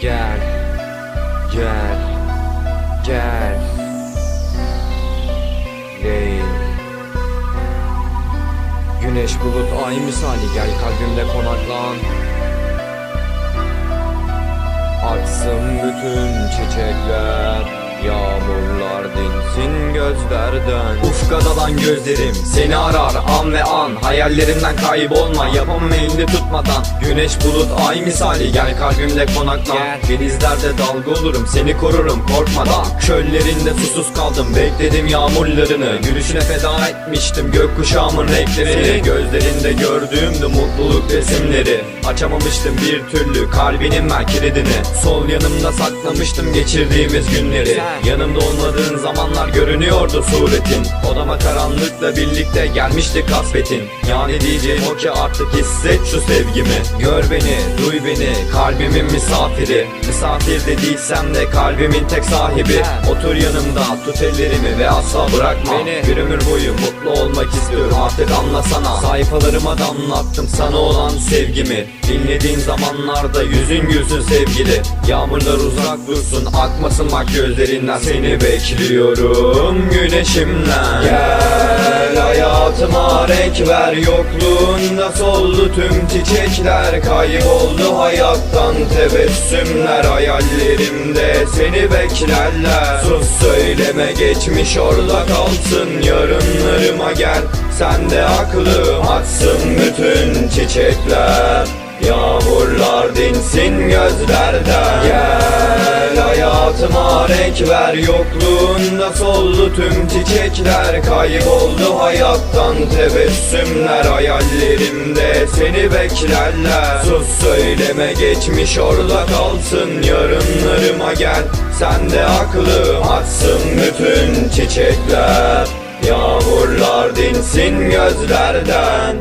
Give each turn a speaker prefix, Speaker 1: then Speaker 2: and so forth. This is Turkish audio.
Speaker 1: Gel. Gel. Gel. Değil. Güneş bulut ay misali. Gel kalbimde konaklan. Açsın bütün çiçekler. Yağmurlar dinsin gözlerden Ufka dalan gözlerim seni arar an ve an. Hayallerimden kaybolma yapamam elini tutmadan. Güneş bulut ay misali gel kalbimde konaklan Denizlerde dalga olurum seni korurum korkmadan. Çöllerinde susuz kaldım bekledim yağmurlarını. Gülüşüne feda etmiştim gökkuşağımın renklerini. Gözlerinde gördüğümdü mutluluk resimleri. Açamamıştım bir türlü kalbinin ben kilidini Sol yanımda saklamıştım geçirdiğimiz günleri. Yanımda olmadığın zamanlar görünüyordu suretin Odama karanlıkla birlikte gelmişti kasvetin Yani diyeceğim o ki artık hisset şu sevgimi. Gör beni, duy beni, kalbimin misafiri. Misafir de değilsem de kalbimin tek sahibi. Otur yanımda, tut ellerimi ve asla bırakma. Bir ömür boyu mutlu olmak istiyorum artık anlasana. Sayfalarıma da anlattım sana olan sevgimi. Dinlediğin zamanlarda yüzün gülsün sevgili. Yağmurlar uzak dursun akmasın bak gözlerinden. Seni bekliyorum güneşimden Gel hayatıma renk ver Yokluğunda soldu tüm çiçekler. Kayboldu hayattan tebessümler Hayallerimde seni beklerler. Sus söyleme geçmiş orada kalsın Yarınlarıma gel. Sen de aklım açsın bütün çiçekler. Yağmurlar dinsin gözlerden. Gel hayatıma renk ver Yokluğunda soldu tüm çiçekler Kayboldu hayattan tebessümler Hayallerimde seni beklerler. Sus söyleme geçmiş orada kalsın Yarınlarıma gel. Sen de aklım açsın bütün çiçekler Yağmurlar dinsin gözlerden